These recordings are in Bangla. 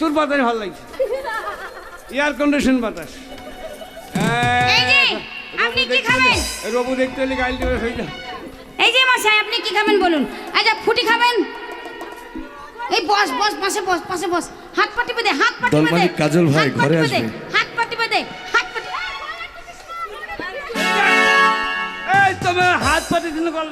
তোর বাতাস ভালো লাগছে এয়ার কন্ডিশন বাতাস? রবু দেখতে হলে গাইল দেবে হয়ে যা এই যে মশাই আপনি কি খাবেন বলুন আচ্ছা ফুটি খাবেন এই বস বস পাশে বস পাশে বস হাত পাটি বেঁধে হাত পাটি বেঁধে কাজল ভাই, ঘরে আসবে। হাত পাটি বেঁধে তোমার হাত পাতি দিন কল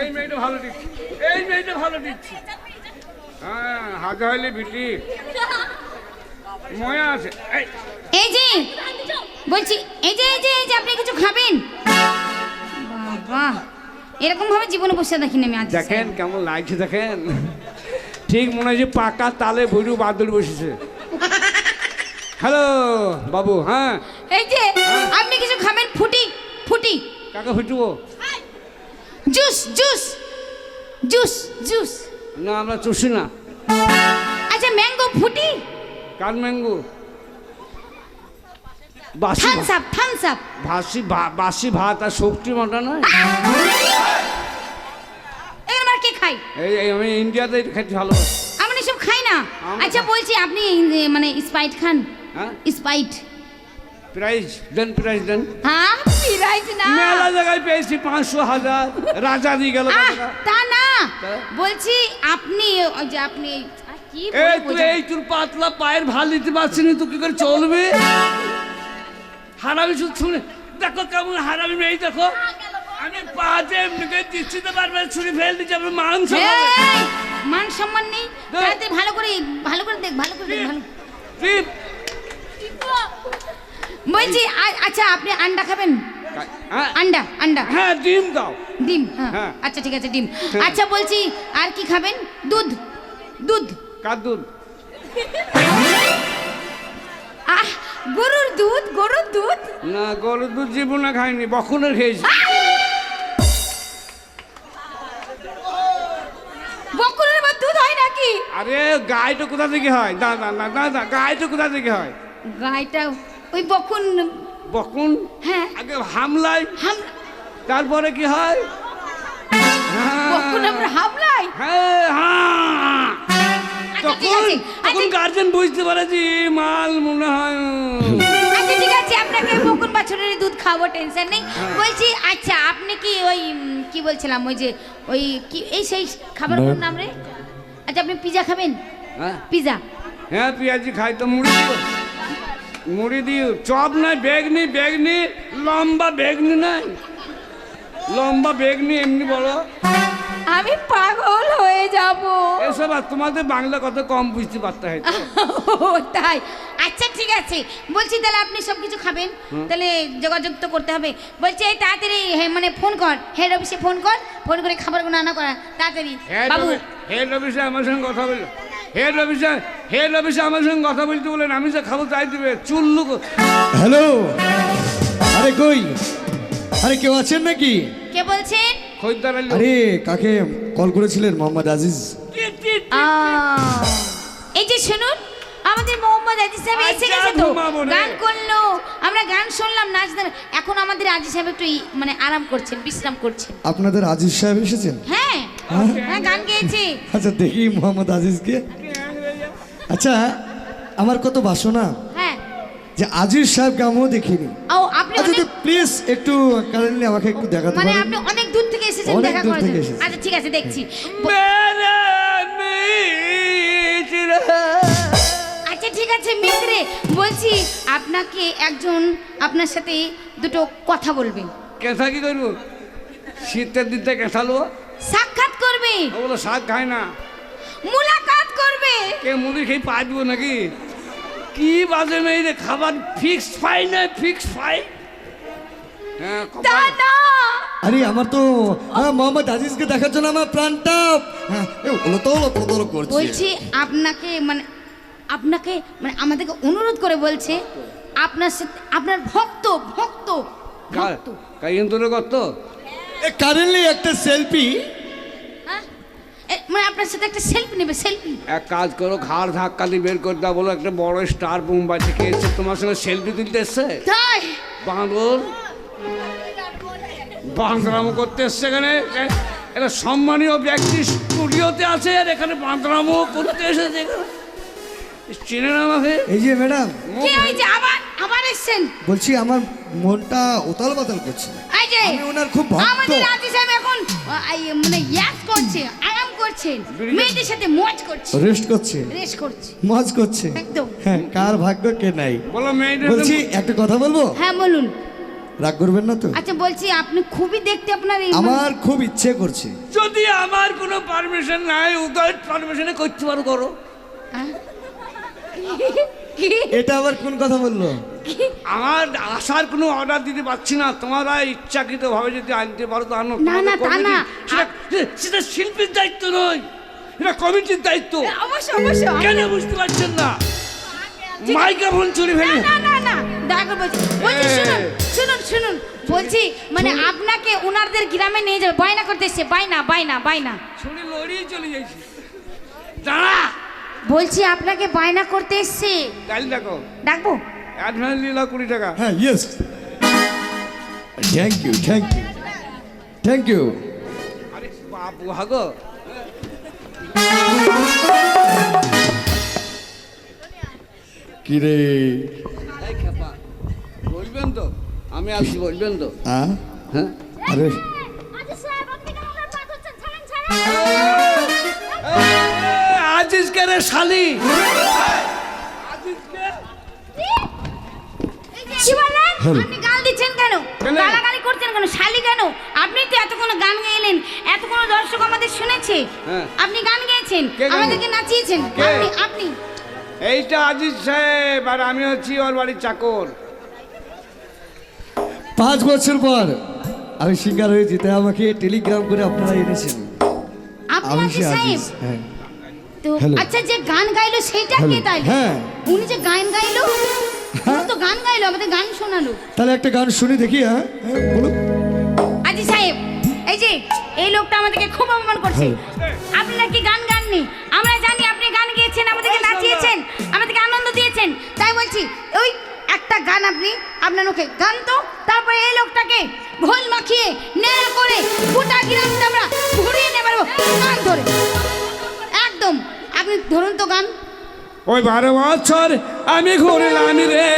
এই মেয়েটা ভালো দিচ্ছি। এই মেয়েটা ভালো দিচ্ছি। হ্যাঁ হাতে হইলে বিটি। ময়া আছে। এই। এই যে বলছি এই যে এই যে এই যে আপনি কিছু খাবেন? বাবা এরকম ভাবে জীবনে বসে দেখিনি আমি আজ। দেখেন কেমন লাগছে দেখেন। ঠিক মনে হয় যে পাকা তালে ভৈরু বাদল বসেছে। হ্যালো বাবু হ্যাঁ? এই যে আপনি কিছু খাবেন? ফুটি ফুটি। কাকা ফুটবো? Juice juice. Juice juice. না আমরা চষি না। আচ্ছা ম্যাঙ্গো ফুটি? কার ম্যাঙ্গো? বাসি থামস আপ থামস আপ ভা- বাসি ভাত আর শক্তি মাটা নয়? এর মার কে খাই? এই আমি ইন্ডিয়াতে খেতে ভালোবাসি আমি এসব খাই না। আচ্ছা বলছি আপনি মানে স্পাইট খান? হ্যাঁ স্পাইট প্রাইজ দেন প্রাইজ দেন হ্যাঁ পিরাইজ না মেলা জায়গায় পেয়েছি পাঁচশো হাজার রাজা দিয়ে গেল তা না? বলছি আপনি ওই যে আপনি কি তুই? এই তোর পাতলা পায়ের ভালো দিতে পারছিস না তুই কি করে চলবে হারামি শুধু শুনে দেখো কেমন হারামি মেয়ে দেখো আমি পা দিয়ে এমনি করে দিচ্ছি তো বারবার ছুরি ফেল দিচ্ছি আমার এই, হবে। মান সম্মান নেই। তাতে ভালো করে ভালো করে দেখ ভালো করে দেখ ভালো। বলছি আচ্ছা আপনি আন্ডা খাবেন? হ্যাঁ, আন্ডা আন্ডা। হ্যাঁ ডিম দাও। ডিম হ্যাঁ। হ্যাঁ। আচ্ছা ঠিক আছে ডিম। আচ্ছা বলছি আর কি খাবেন? দুধ। দুধ। কার দুধ? আহ গরুর দুধ গরুর দুধ? না গরুর দুধ জীবনে খাইনি বখনের খেয়েছি। বকুরের আবার দুধ হয় নাকি? আরে গাইটা কোথা থেকে হয়? না না না না না গাইটা কোথা থেকে হয়? গাইটা ওই বকুন। বকুন? হ্যাঁ। আগে হামলায় হাম তারপরে কি হয়? বকুন আমরা হামলাই হ্যাঁ হ্যাঁ। আচ্ছা তখন আছে। তখন আচ্ছা। গার্জেন বুঝতে পারে যে মাল মনে হয় আচ্ছা ঠিক আছে। আপনাকে বকুন বাছুরের দুধ খাব টেনশন নেই। হ্যাঁ। বলছি আচ্ছা আপনি কি ওই কি বলছিলাম ওই যে ওই কি এই সেই খাবার কোন নাম রে? আচ্ছা আপনি পিজা খাবেন? হ্যাঁ। পিজা। হ্যাঁ পেঁয়াজি খাই তো মুড়ি। মুড়ি দিও। চপ নাই বেগনি বেগনি লম্বা বেগনি নাই। লম্বা বেগনি এমনি বড় আমি পাগল হয়ে যাব। এসব আর তোমাদের বাংলা কত কম বুঝতে পারতে হয় তো। তাই। আচ্ছা ঠিক আছে। বলছি তাহলে আপনি সব কিছু খাবেন তাহলে যোগাযোগ তো করতে হবে। বলছি এই তাড়াতাড়ি মানে ফোন কর। হেড অফিসে ফোন কর। ফোন করে খাবারগুলো আনা করা। তাড়াতাড়ি। বাবু। হেড অফিসে আমার সঙ্গে কথা বলল হেড অফিসে হেড অফিসে আমার সঙ্গে কথা বলতে বলেন আমি যে খাব তাই দিবে। চুল্লু হ্যালো আরে কই? আরে কেউ আছেন নাকি? কে বলছেন? খরিদ্দার। আরে কাকে কল করেছিলেন? মোহাম্মদ আজিজ। এই যে শুনুন আমাদের মোহাম্মদ আজিজ সাহেব এসে আচ্ছা, গেছে তো। গান করল। আমরা গান শুনলাম নাচ এখন আমাদের আজিজ সাহেব একটু মানে আরাম করছেন বিশ্রাম করছেন। আপনাদের আজিজ সাহেব এসেছেন? হ্যাঁ? হ্যাঁ গান গেয়েছে। আচ্ছা দেখি মোহাম্মদ আজিজকে। আচ্ছা আমার কত বাসনা? হ্যাঁ। যে আজিজ সাহেবকে আমিও দেখিনি। আচ্ছা প্লিজ একটু কারেন্টলি আমাকে একটু দেখাতে মানে আপনি অনেক দূর থেকে এসেছেন অনেক দেখা দূর করার থেকে জন্য। আচ্ছা ঠিক আছে দেখছি। আচ্ছা ঠিক আছে মিত্রে বলছি আপনাকে একজন আপনার সাথে দুটো কথা বলবে। কেঁথা কি করব? শীতের দিনটা কেঁথালো সাক্ষাৎ করবে। ওগুলো শাক খায় না। মুলাকাত কে মুড়ি খেয়ে পা দিব নাকি? কি বাজে মেয়ে রে খাবার ফিক্স ফাই না ফিক্স ফাই হ্যাঁ আরে আমার তো মোহাম্মদ আজিজকে দেখার জন্য আমার প্রাণটা হ্যাঁ এ, ওলো তো ওলো তো ওলো করছে। বলছি আপনাকে মানে আপনাকে মানে আমাদেরকে অনুরোধ করে বলছে আপনার সাথে আপনার ভক্ত ভক্ত ভক্ত। কারেন্টলি একটা সেলফি হ্যাঁ? মানে আপনার সাথে একটা সেলফি নেবে সেলফি এক কাজ করো ঘাড় ধাক্কা দিয়ে বের করে দাও বলো একটা বড় স্টার মুম্বাই থেকে এসে তোমার সঙ্গে সেলফি তুলতে এসছে? তাই? বাঁদর? বাঁদরামো করতে এসছে এখানে। এটা সম্মানীয় ব্যক্তি স্টুডিওতে আছে আর এখানে বাঁদরামো করতে এসেছে। এখানে চেনে না আমাকে? এই যে ম্যাডাম। কি হয়েছে? আবার? আবার এসছেন বলছি আমার মনটা উতাল পাতাল করছে। এই যে আমি ওনার খুব ভক্ত। আমাদের রাজি সাহেব এখন আ, এই, মানে ইয়াস করছে আরাম করছেন বিড়ি- মেয়েদের সাথে মজ করছে। রেস্ট করছে? রেস্ট করছে। মজ করছে? একদম। হ্যাঁ কার ভাগ্য কে নাই? বলো মেয়েদের বলছি একটা কথা বলব? হ্যাঁ বলুন। রাগ করবেন না তো? আচ্ছা বলছি আপনি খুবই দেখতে আপনার এই আমার খুব ইচ্ছে করছে। যদি আমার কোনো পারমিশন নাই উদয় পারমিশনে করতে পারো করো। হ্যাঁ? এটা আবার কোন কথা বলল? আমার আসার কোনো অর্ডার দিতে পারছি না। তোমরা ইচ্ছাকৃত ভাবে যদি আনতে পারো তো আনো না, না, তা না। সেটা- শিল্পীর দায়িত্ব নয়। এটা কমিটির দায়িত্ব। অবশ্যই অবশ্যই কেন বুঝতে পারছেন না? মাইক্রোফোন চুরি ফেলে না না না দয়া করে বলছি বলছি শুনুন শুনুন শুনুন। বলছি মানে আপনাকে ওনারদের গ্রামে নিয়ে যাবে। বায়না করতে এসছে। বাইনা বাইনা বাইনা ছুরি লড়িয়ে চলে যাইছি। দাঁড়া। বলছি আপনাকে বায়না করতে এসছে। দেখো। ডাকবো? অ্যাডভান্স নিল কুড়ি টাকা। হ্যাঁ yes thank you thank you thank you আরে বাবু হাগো। কিরে? বলবেন তো আমি আসছি বলবেন তো। আ হ্যাঁ? আরে। আজিজকে রে শালি আজিজকে কি আপনি গাল দিচ্ছেন কেন? গালাগালি করছেন কেন? শালি কেন? আপনি তো এতক্ষণ গান গাইলেন এতক্ষণ দর্শক আমাদের শুনেছে। হ্যাঁ। আপনি গান গেয়েছেন গান- আমাদেরকে নাচিয়েছেন। আপনি আপনি। এইটা আজিজ সাহেব আর আমি হচ্ছি ওর বাড়ির চাকর। পাঁচ বছর পর আমি সিঙ্গার হয়ে যেতে আমাকে টেলিগ্রাম করে আপনারা এনেছেন। আপনি আমি সাহেব? হ্যাঁ। তো আচ্ছা যে গান গাইলো সেটা কে তাই হ্যাঁ। উনি যে গান গাইলো? তো গান গাইলো আমাদের গান শোনালো। তাহলে একটা গান শুনি দেখি হ্যাঁ? হ্যাঁ, বলুন আজি সাহেব এই যে এই লোকটা আমাদেরকে খুব অপমান করছে। আপনি নাকি গান গাননি আমরা জানি আপনি গান গেয়েছেন আমাদেরকে নাচিয়েছেন আমাদেরকে আনন্দ দিয়েছেন। তাই বলছি ওই একটা গান আপনি আপনার মুখে গান তো তারপরে এই লোকটাকে ঘোল মাখিয়ে নেড়া করে গোটা গ্রামটা আমরা ঘুরিয়ে নেবার গান ধরে। একদম আপনি ধরুন তো গান ওই বারো বছর আমি ঘুরলাম রে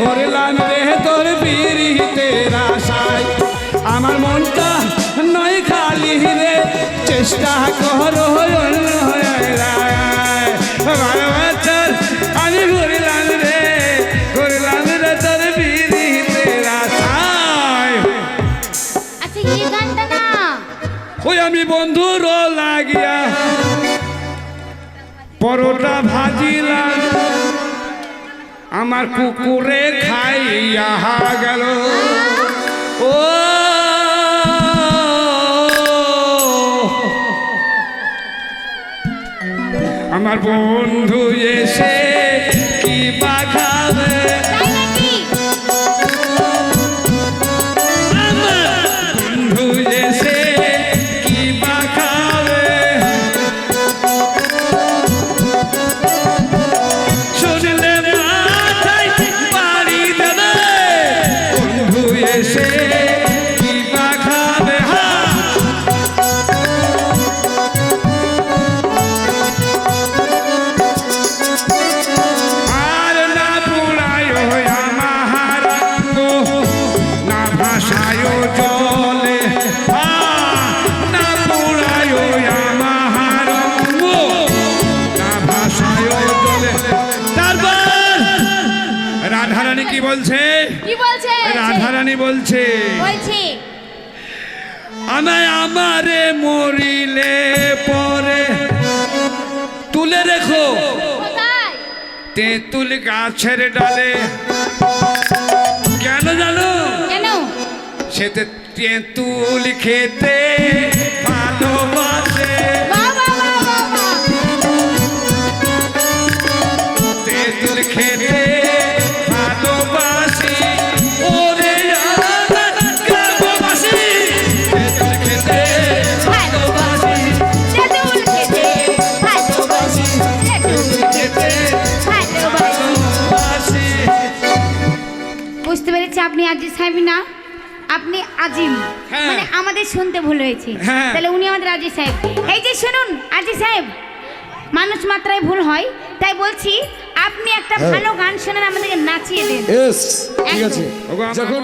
ঘুরলাম রে তোর পিড়িতে আশায় আমার মনটা নয় খালি রে চেষ্টা করো। বারো বছর আমি ঘুরলাম রে ঘুরলাম রে তোর পিড়িতে আশায় আচ্ছা এই গানটা না। ওই আমি বন্ধুর লাগিয়া পরোটা ভাজিলাম। আমার কুকুরে খাইয়া গেল। ও! আমার বন্ধু এসে বলছে? কি বলছে? রাধারানী বলছে বলছি। আমায় আমারে মরিলে পরে তুলে রেখো। তেঁতুল গাছের ডালে। কেন জানো? কেন? সেতে তেঁতুল খেতে ভালোবাসে। আপনি আজিজ সাহেব না আপনি আজিম হ্যাঁ। মানে আমাদের শুনতে ভুল হয়েছে হ্যাঁ। তাহলে উনি আমাদের আজিজ সাহেব এই যে শুনুন আজি সাহেব মানুষ মাত্রায় ভুল হয় তাই বলছি আপনি একটা হ্যাঁ। ভালো গান শোনান আমাদেরকে নাচিয়ে দেন ঠিক আছে ওগো আমার যখন